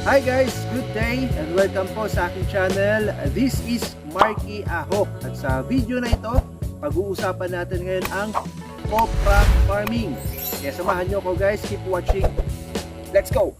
Hi guys, good day and welcome po sa aking channel. This is Marky Ahok at sa video na ito, pag-uusapan natin ngayon ang copra farming. Kaya samahan nyo ko guys, keep watching. Let's go!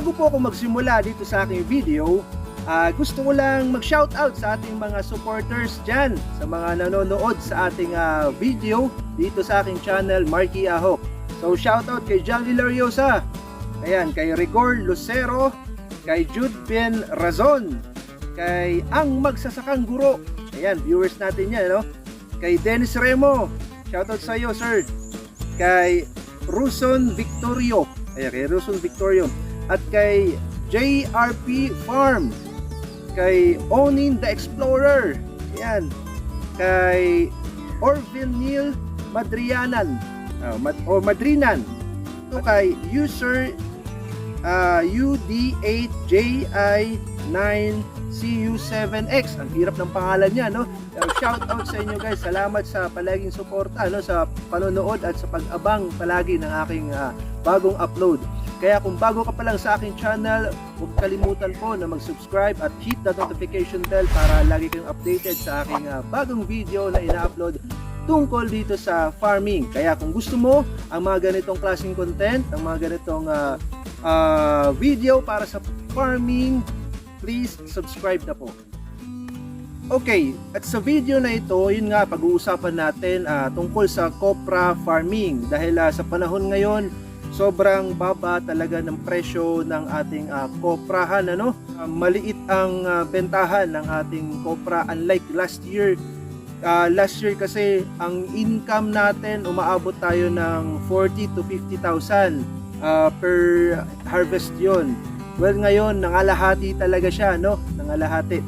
Bago po ako magsimula dito sa aking video, ah, gusto ko lang mag-shoutout sa ating mga supporters dyan, sa mga nanonood sa ating ah, video dito sa aking channel, Marky Ahok. So shoutout kay Johnny Lariosa, ayan, kay Rigor Lucero, kay Jude Ben Razon, kay Ang Magsasakang Guro, ayan, viewers natin yan, no? kay Dennis Remo, shoutout sa iyo, sir, kay Ruson Victorio, ayan, kay Ruson Victorio, at kay JRP Farm, kay Onin the Explorer, yan, kay Orville Neil Madrianan, ah, Mad- o Madrinan, ito kay user uh, UD8JI9CU7X. Ang hirap ng pangalan niya, no? Uh, shout out sa inyo guys. Salamat sa palaging suporta, no? Sa panonood at sa pag-abang palagi ng aking ah, bagong upload. Kaya kung bago ka pa lang sa aking channel, huwag kalimutan po na mag-subscribe at hit the notification bell para lagi kayong updated sa aking ah, bagong video na ina-upload tungkol dito sa farming. Kaya kung gusto mo ang mga ganitong klaseng content, ang mga ganitong ah, ah, video para sa farming, please subscribe na po. Okay, at sa video na ito, yun nga pag-uusapan natin ah, tungkol sa copra farming dahil ah, sa panahon ngayon, sobrang baba talaga ng presyo ng ating ah, koprahan ano. Ah, maliit ang ah, bentahan ng ating kopra unlike last year. Ah, last year kasi ang income natin umaabot tayo ng 40 to 50,000 ah, per harvest 'yon. Well, ngayon nangalahati talaga siya, no? Nangalahati.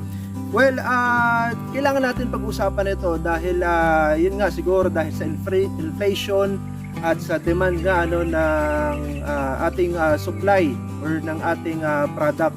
Well, ah kailangan natin pag-usapan ito dahil ah, yun nga siguro dahil sa inflation at sa demand nga ano ng ah, ating ah, supply or ng ating ah, product.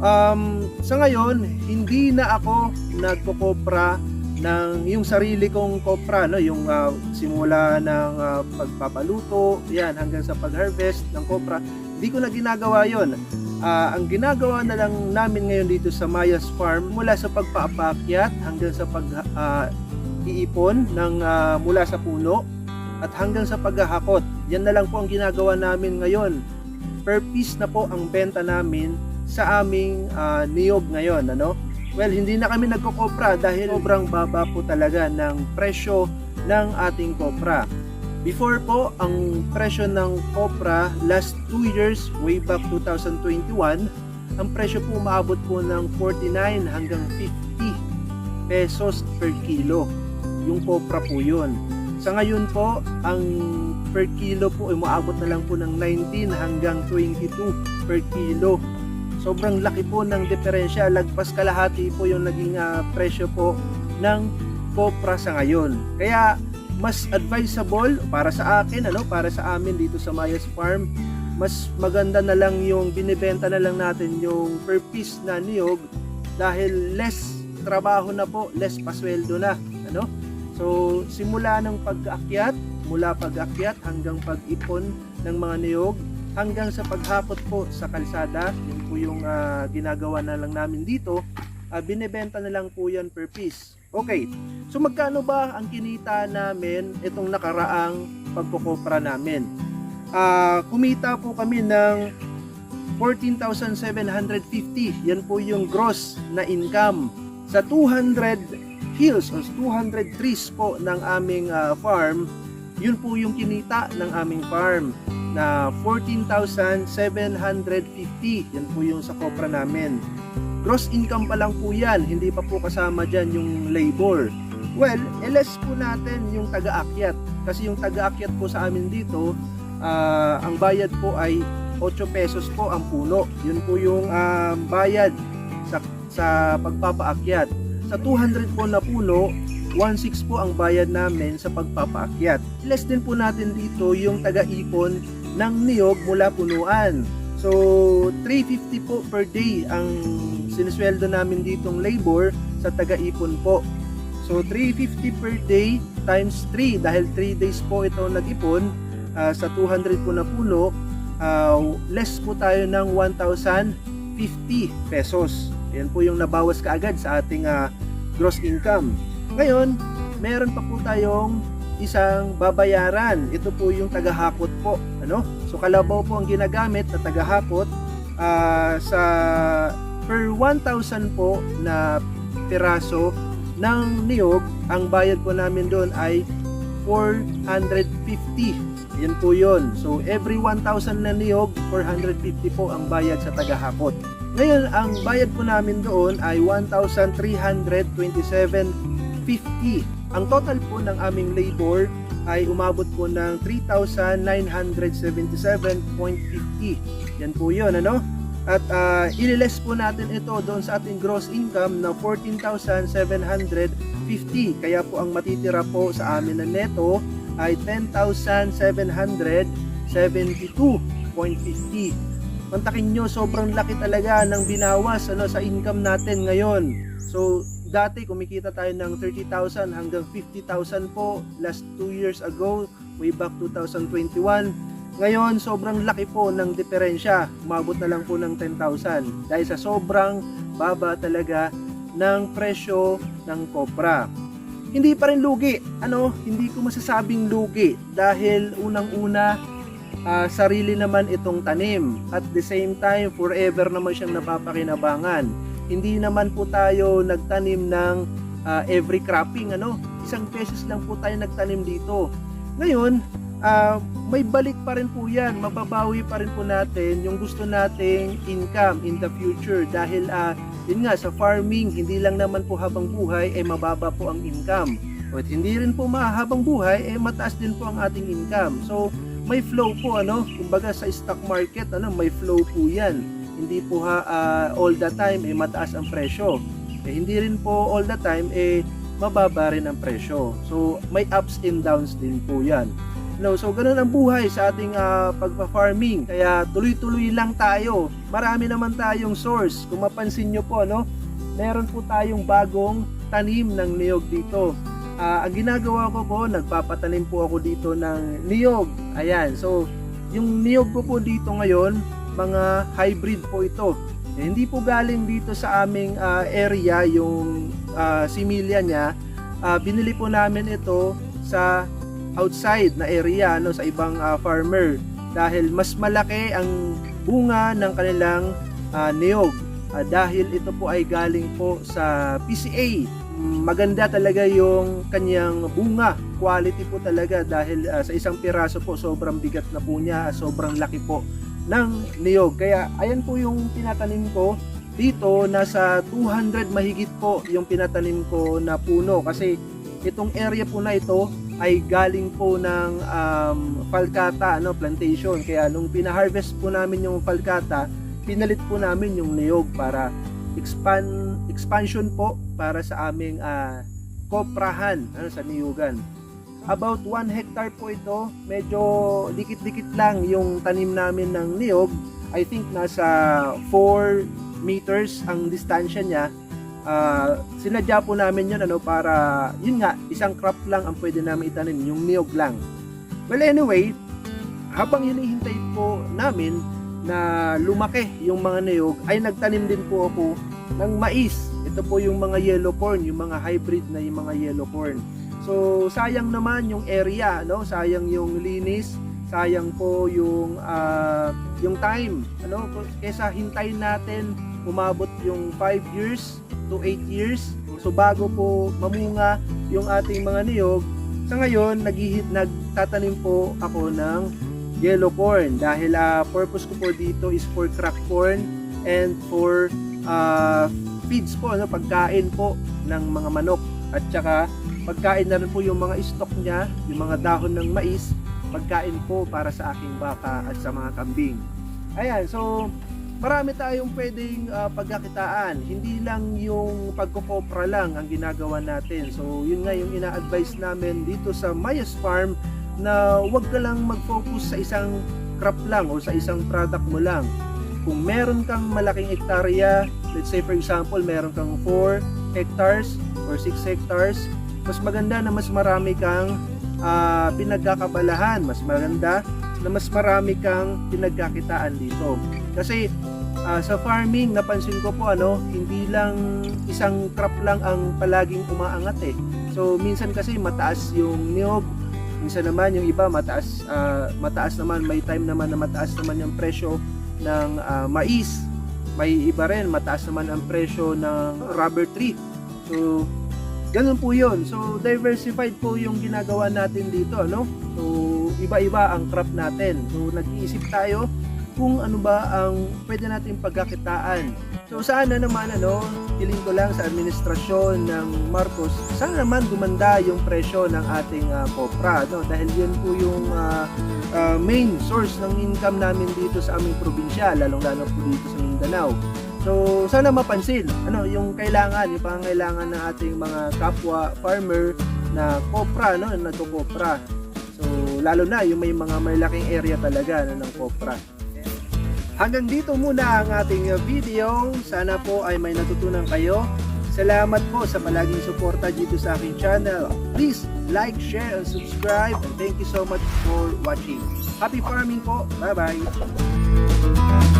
Um, sa ngayon, hindi na ako nagko-kopra ng yung sarili kong kopra no yung ah, simula ng ah, pagpapaluto yan hanggang sa pag-harvest ng kopra hindi ko na ginagawa yon Ah, ang ginagawa na lang namin ngayon dito sa Mayas Farm mula sa pagpapaakyat hanggang sa pag ah, iipon ng ah, mula sa puno at hanggang sa paghahakot. Yan na lang po ang ginagawa namin ngayon. Per piece na po ang benta namin sa aming ah, niyog ngayon. Ano? Well, hindi na kami nagkokopra dahil sobrang baba po talaga ng presyo ng ating kopra. Before po, ang presyo ng Copra last 2 years, way back 2021, ang presyo po umaabot po ng 49 hanggang 50 pesos per kilo. Yung Copra po yun. Sa ngayon po, ang per kilo po ay umaabot na lang po ng 19 hanggang 22 per kilo. Sobrang laki po ng diferensya. Lagpas kalahati po yung naging ah, presyo po ng Copra sa ngayon. Kaya mas advisable para sa akin ano para sa amin dito sa Mayas Farm mas maganda na lang yung binibenta na lang natin yung per piece na niyog dahil less trabaho na po less pasweldo na ano so simula ng pag-akyat mula pag-akyat hanggang pag-ipon ng mga niyog hanggang sa paghakot po sa kalsada yun po yung ah, ginagawa na lang namin dito ah, binebenta na lang po yan per piece okay So magkano ba ang kinita namin itong nakaraang pagkukopra namin? Ah, kumita po kami ng 14,750. Yan po yung gross na income. Sa 200 hills or 200 trees po ng aming ah, farm, yun po yung kinita ng aming farm na 14,750. Yan po yung sa kopra namin. Gross income pa lang po yan, hindi pa po kasama dyan yung labor. Well, less po natin yung taga-akyat. Kasi yung taga-akyat po sa amin dito, ah, ang bayad po ay 8 pesos po ang puno. Yun po yung ah, bayad sa, sa pagpapaakyat. Sa 200 po na puno, 1.6 po ang bayad namin sa pagpapaakyat. Less din po natin dito yung taga-ipon ng niyog mula punuan. So, 350 po per day ang sinisweldo namin ditong labor sa taga-ipon po. So, 350 per day times 3 dahil 3 days po ito nag-ipon ah, sa 200 po na puno, ah, less po tayo ng 1,050 pesos. Yan po yung nabawas kaagad sa ating ah, gross income. Ngayon, meron pa po tayong isang babayaran. Ito po yung tagahakot po. Ano? So kalabaw po ang ginagamit na tagahakot ah, sa per 1,000 po na piraso ng niyog, ang bayad po namin doon ay 450. Yan po yun. So every 1,000 na niyog, 450 po ang bayad sa tagahakot. Ngayon, ang bayad po namin doon ay 1,327.50. Ang total po ng aming labor ay umabot po ng 3,977.50. Yan po yun, ano? At uh, ililes po natin ito doon sa ating gross income na 14,750. Kaya po ang matitira po sa amin na neto ay 10,772.50. Mantakin nyo, sobrang laki talaga ng binawas ano, sa income natin ngayon. So, dati kumikita tayo ng 30,000 hanggang 50,000 po last 2 years ago, way back 2021. Ngayon, sobrang laki po ng diferensya. Umabot na lang po ng 10,000 dahil sa sobrang baba talaga ng presyo ng kopra. Hindi pa rin lugi. Ano, hindi ko masasabing lugi dahil unang-una ah, sarili naman itong tanim. At the same time, forever naman siyang napapakinabangan. Hindi naman po tayo nagtanim ng ah, every cropping. Ano? Isang beses lang po tayo nagtanim dito. Ngayon, ah, may balik pa rin po yan. Mababawi pa rin po natin yung gusto nating income in the future. Dahil ah, yun nga, sa farming, hindi lang naman po habang buhay, eh mababa po ang income. At hindi rin po mahabang buhay, eh mataas din po ang ating income. So, may flow po ano? Kumbaga sa stock market ano may flow po yan. Hindi po ha ah, all the time eh mataas ang presyo. Eh, hindi rin po all the time eh mababa rin ang presyo. So may ups and downs din po yan. No so ganun ang buhay sa ating ah, pagpa-farming kaya tuloy-tuloy lang tayo. Marami naman tayong source. Kung mapansin nyo po ano meron po tayong bagong tanim ng niyog dito Ah, ang ginagawa ko po, nagpapatanim po ako dito ng niyog. Ayan, so yung niyog ko po dito ngayon, mga hybrid po ito. Eh, hindi po galing dito sa aming ah, area yung ah, similya niya. Ah, binili po namin ito sa outside na area no sa ibang ah, farmer dahil mas malaki ang bunga ng kanilang ah, niyog Ah, dahil ito po ay galing po sa PCA maganda talaga yung kanyang bunga. Quality po talaga dahil ah, sa isang piraso po sobrang bigat na po niya sobrang laki po ng niyog. Kaya ayan po yung pinatanim ko. Dito nasa 200 mahigit po yung pinatanim ko na puno. Kasi itong area po na ito ay galing po ng um, falcata ano, plantation. Kaya nung pina-harvest po namin yung falcata pinalit po namin yung niyog para expand expansion po para sa aming ah, koprahan ano, sa niyugan. About 1 hectare po ito, medyo dikit-dikit lang yung tanim namin ng niyog. I think nasa 4 meters ang distansya niya. Ah, sinadya po namin yun ano, para, yun nga, isang crop lang ang pwede namin itanim, yung niyog lang. Well anyway, habang hinihintay po namin na lumaki yung mga niyog, ay nagtanim din po ako ng mais. Ito po yung mga yellow corn, yung mga hybrid na yung mga yellow corn. So sayang naman yung area, no? Sayang yung linis, sayang po yung ah, yung time, ano? Kesa hintayin natin umabot yung 5 years to 8 years. So bago po mamunga yung ating mga niyog, sa ngayon naghihit nagtatanim po ako ng yellow corn dahil ah, purpose ko po dito is for crack corn and for ah, feeds po, ano, pagkain po ng mga manok at saka pagkain na rin po yung mga stock niya, yung mga dahon ng mais, pagkain po para sa aking baka at sa mga kambing. Ayan, so marami tayong pwedeng ah, pagkakitaan. Hindi lang yung pagkukopra lang ang ginagawa natin. So, yun nga yung ina-advise namin dito sa Mayas Farm na wag ka lang mag-focus sa isang crop lang o sa isang product mo lang. Kung meron kang malaking hektarya, let's say for example, meron kang 4 hectares or 6 hectares, mas maganda na mas marami kang ah, pinagkakabalahan, mas maganda na mas marami kang pinagkakitaan dito. Kasi ah, sa farming, napansin ko po ano, hindi lang isang crop lang ang palaging umaangat eh. So minsan kasi mataas yung niyog, minsan naman yung iba mataas ah, mataas naman, may time naman na mataas naman yung presyo ng ah, mais. May iba rin mataas naman ang presyo ng rubber tree. So Ganun po yun. So, diversified po yung ginagawa natin dito, ano? So, iba-iba ang crop natin. So, nag-iisip tayo kung ano ba ang pwede natin pagkakitaan. So, sana naman, ano, hiling ko lang sa administrasyon ng Marcos, sana naman gumanda yung presyo ng ating ah, kopra, no? Dahil yun po yung ah, ah, main source ng income namin dito sa aming probinsya, lalong-lalo po dito sa Mindanao. So, sana mapansin, ano, yung kailangan, yung pangangailangan ng ating mga kapwa farmer na kopra, no, na nagko-kopra. So, lalo na yung may mga malaking area talaga no, ng kopra. Hanggang dito muna ang ating video. Sana po ay may natutunan kayo. Salamat po sa palaging suporta dito sa aking channel. Please like, share, and subscribe. And thank you so much for watching. Happy farming po. Bye-bye.